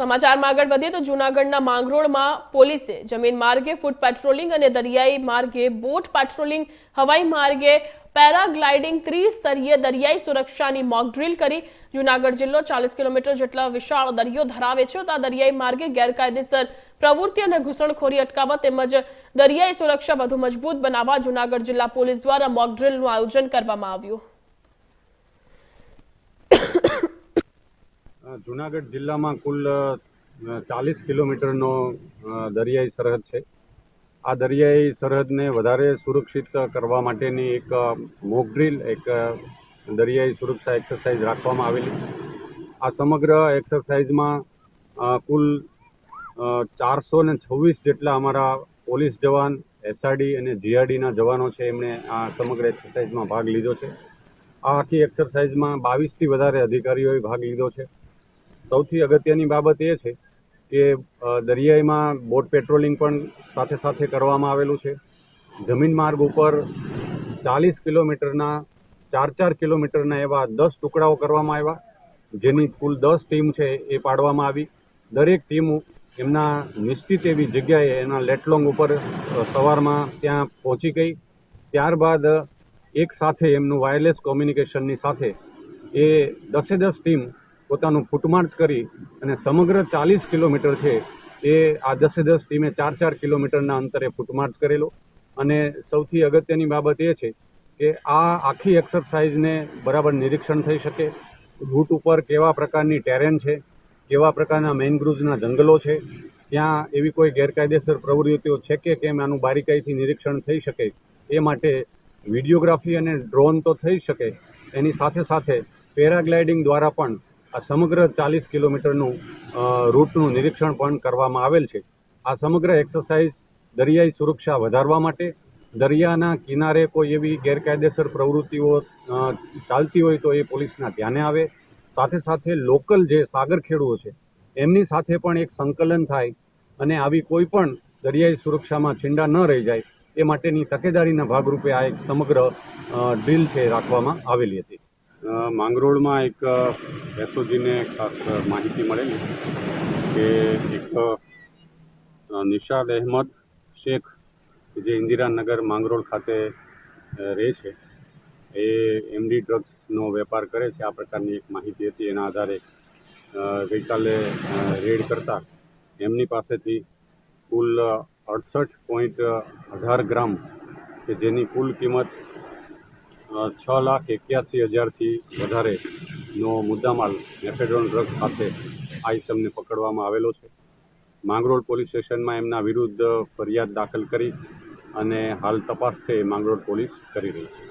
સમાચારમાં આગળ વધીએ તો જૂનાગઢના માંગરોળમાં પોલીસે જમીન માર્ગે ફૂટ પેટ્રોલિંગ અને દરિયાઈ માર્ગે બોટ પેટ્રોલિંગ, હવાઈ માર્ગે પેરાગ્લાઇડિંગ, ત્રિસ્તરીય દરિયાઈ સુરક્ષાની મોક ડ્રીલ કરી. જૂનાગઢ જિલ્લો ચાલીસ કિલોમીટર જેટલા વિશાળ દરિયો ધરાવે છે. તો આ દરિયાઈ માર્ગે ગેરકાયદેસર પ્રવૃત્તિ અને ઘૂસણખોરી અટકાવવા તેમજ દરિયાઈ સુરક્ષા વધુ મજબૂત બનાવવા જૂનાગઢ જિલ્લા પોલીસ દ્વારા મોક ડ્રીલનું આયોજન કરવામાં આવ્યું. જુનાગઢ જિલ્લામાં કુલ ચાલીસ કિલોમીટરનો દરિયાઈ સરહદ છે. આ દરિયાઈ સરહદને વધારે સુરક્ષિત કરવા માટેની એક મોક એક દરિયાઈ સુરક્ષા એક્સરસાઇઝ રાખવામાં આવેલી આ સમગ્ર એક્સરસાઇઝમાં કુલ ચારસો ને છવ્વીસ જેટલા અમારા પોલીસ જવાન, એસઆરડી અને જીઆરડીના જવાનો છે, એમણે આ સમગ્ર એક્સરસાઇઝમાં ભાગ લીધો છે. આ આખી એક્સરસાઇઝમાં બાવીસથી વધારે અધિકારીઓએ ભાગ લીધો છે. સૌથી અગત્યની બાબત એ છે કે દરિયાઈમાં બોટ પેટ્રોલિંગ પણ સાથે સાથે કરવામાં આવેલું છે. જમીન માર્ગ ઉપર ચાલીસ કિલોમીટરના, ચાર ચાર કિલોમીટરના એવા દસ ટુકડાઓ કરવામાં આવ્યા, જેની કુલ દસ ટીમ છે એ પાડવામાં આવી. દરેક ટીમ એમના નિશ્ચિત એવી જગ્યાએ એના લેટલોંગ ઉપર સવારમાં ત્યાં પહોંચી ગઈ. ત્યારબાદ એક સાથે એમનું વાયરલેસ કોમ્યુનિકેશનની સાથે એ દસે દસ ટીમ પોતાનું ફૂટમાર્ચ કરી અને સમગ્ર ચાલીસ કિલોમીટર છે એ આ દસે દસ ટીમે ચાર ચાર કિલોમીટરના અંતરે ફૂટમાર્ચ કરેલો. અને સૌથી અગત્યની બાબત એ છે કે આ આખી એક્સરસાઇઝને બરાબર નિરીક્ષણ થઈ શકે. રૂટ ઉપર કેવા પ્રકારની ટેરેન છે, કેવા પ્રકારના મેનગ્રુવ્સના જંગલો છે, ત્યાં એવી કોઈ ગેરકાયદેસર પ્રવૃત્તિઓ છે કે કેમ આનું બારીકાઈથી નિરીક્ષણ થઈ શકે? એ માટે વિડીયોગ્રાફી અને ડ્રોન તો થઈ શકે. એની સાથે સાથે પેરાગ્લાઇડિંગ દ્વારા પણ આ સમગ્ર ચાલીસ કિલોમીટરનું રૂટનું નિરીક્ષણ પણ કરવામાં આવેલ છે. આ સમગ્ર એક્સરસાઇઝ દરિયાઈ સુરક્ષા વધારવા માટે, દરિયાના કિનારે કોઈ એવી ગેરકાયદેસર પ્રવૃત્તિઓ ચાલતી હોય તો એ પોલીસના ધ્યાને આવે. સાથે સાથે લોકલ જે સાગર ખેડૂઓ છે, એમની સાથે પણ એક સંકલન થાય અને આવી કોઈ પણ દરિયાઈ સુરક્ષામાં છીંડા ન રહી જાય, એ માટેની તકેદારીના ભાગરૂપે આ એક સમગ્ર ડ્રીલ છે રાખવામાં આવેલી હતી. માંગરોળમાં એક એસઓજીને ખાસ માહિતી મળેલી કે એક નિશાદ અહેમદ શેખ જે ઇન્દિરાનગર માંગરોળ ખાતે રહે છે. એ એમડી ડ્રગ્સનો વેપાર કરે છે. આ પ્રકારની એક માહિતી હતી. એના આધારે ગઈકાલે રેડ કરતા એમની પાસેથી કુલ અડસઠ પોઈન્ટ અઢાર ગ્રામ કે જેની કુલ કિંમત છ લાખ એક્યાસી હજારથી વધારેનો મુદ્દામાલ મેફેડ્રોન ડ્રગ્સ સાથે આ પકડવામાં આવેલો છે. માંગરોળ પોલીસ સ્ટેશનમાં એમના વિરુદ્ધ ફરિયાદ દાખલ કરી અને હાલ તપાસ છે માંગરોળ પોલીસ કરી રહી છે.